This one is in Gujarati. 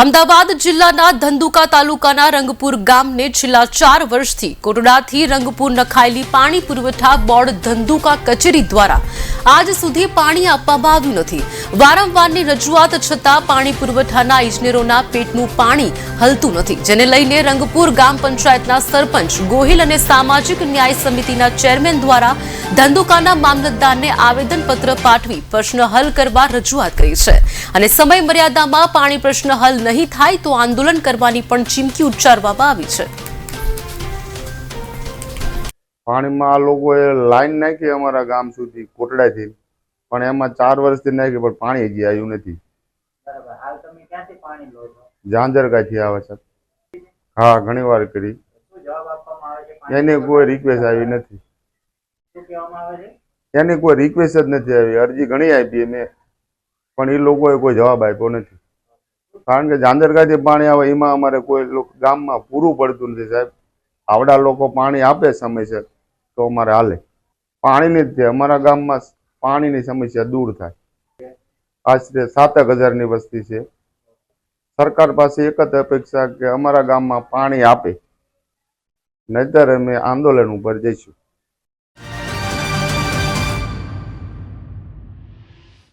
અમદાવાદ જિલ્લાના ધંધુકા તાલુકાના રંગપુર ગામને છેલ્લા ચાર વર્ષથી કોટડાથી રંગપુર નખાયેલી પાણી પુરવઠા બોર્ડ ધંધુકા કચેરી દ્વારા આજ સુધી પાણી આપવામાં આવ્યું નથી. વારંવારની રજૂઆત છતાં પાણી પુરવઠાના ઇજનેરોના પેટનું પાણી હલતું નથી, જેને લઈને રંગપુર ગામ પંચાયતના સરપંચ ગોહિલ અને સામાજિક ન્યાય સમિતિના ચેરમેન દ્વારા ધંધુકાના મામલતદારને આવેદનપત્ર પાઠવી પ્રશ્ન હલ કરવા રજૂઆત કરી છે. અને સમય મર્યાદામાં પાણી પ્રશ્ન હલ નહીં થાય તો આંદોલન કરવાની પણ ચીમકી ઉચ્ચારવામાં આવી છે. પાણીમાં આ લોકોએ લાઈન નાખી અમારા ગામ સુધી કોટડાથી. પણ એમાં ચાર વર્ષથી નાખી પણ પાણી હજી આવ્યું નથી. બરાબર. હાલ તમે ક્યાંથી પાણી લો છો? ઝાંઝરકાથી આવે છે. હા ઘણી વાર કરી એની કોઈ રિક્વેસ્ટ આવી નથી. એની કોઈ રિક્વેસ્ટ જ નથી આવી. અરજી ઘણી આપી મેં પણ એ લોકોએ કોઈ જવાબ આપ્યો નથી. કારણ કે ઝાંઝરકાથી પાણી આવે, એમાં અમારે કોઈ ગામમાં પૂરું પડતું નથી સાહેબ. આવડા લોકો પાણી આપે સમયસર, તો અમારે હાલે. પાણીની જ છે. અમારા ગામમાં પાણીની સમસ્યા દૂર થાય. આશરે સાતક હજારની વસ્તી છે. સરકાર પાસે એક જ અપેક્ષા કે અમારા ગામમાં પાણી આપે. નહીતર અમે આંદોલન ઉપર જઈશું.